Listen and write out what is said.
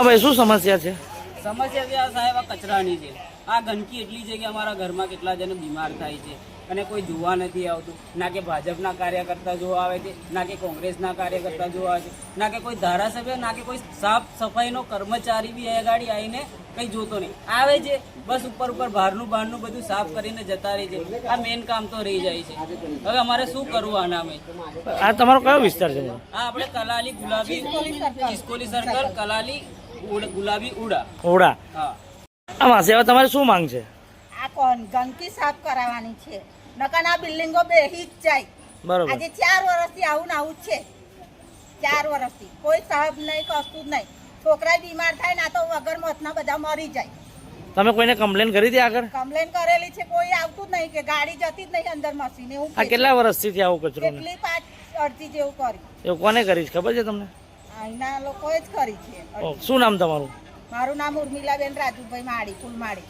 ભાઈ શું સમસ્યા છે? સમસ્યા છે આ સાહેબ આ કચરાની છે. આ ગંદકી એટલી છે કે અમારા ઘરમાં કેટલા જણ બીમાર થાય છે અને કોઈ જોવા નથી આવતું. ના કે ભાજપના કાર્યકર્તા જોવા આવે છે ના કે કોંગ્રેસના કાર્યકર્તા જોવા આવે છે ના કે કોઈ ધારાસભ્ય ના કે કોઈ સાફ સફાઈનો કર્મચારી બી અહીંયા ગાડી આવીને કંઈ જોતો નહીં. આવે છે બસ ઉપર ઉપર બહારનું બહારનું બધું સાફ કરીને જતા રહે છે. આ મેઇન કામ તો રહી જાય છે. હવે અમારે શું કરવું આના અમે આ તમારો કયો વિસ્તાર છે? આ આપણે કલાલી ગુલાબી ઇસ્કોલી સર્કલ કલાલી ગુલાબી ઉડા. ઉડા. હા. આમાં સેવા તમારે શું માંગ છે? આ કોણ? ગંદકી સાફ કરાવવાની છે. નકર આ બિલ્ડિંગો બેહી જ જાય. બરોબર. આજે ચાર વર્ષથી આવું ને આવું જ છે. ચાર વર્ષથી. કોઈ સાહેબ નહીં કશું જ નહીં. છોકરા બીમાર થાય ના તો વગર મોતના બધા મરી જાય. તમે કોઈને કમ્પ્લેન કરી હતી આગળ? કમ્પ્લેન કરેલી છે કોઈ આવતું જ નહીં કે ગાડી જતી જ નહીં અંદર મશીન. એવું આ કેટલા વર્ષથી આવું કચરો કેટલી પાંચ અડધી જેવું કરી એવું કોને કરીશ ખબર છે તમને? અહીંના લોકોએ જ કરી છે. શું નામ તમારું? મારું નામ ઉર્મિલાબેન રાજુભાઈ માળી ફૂલમાળી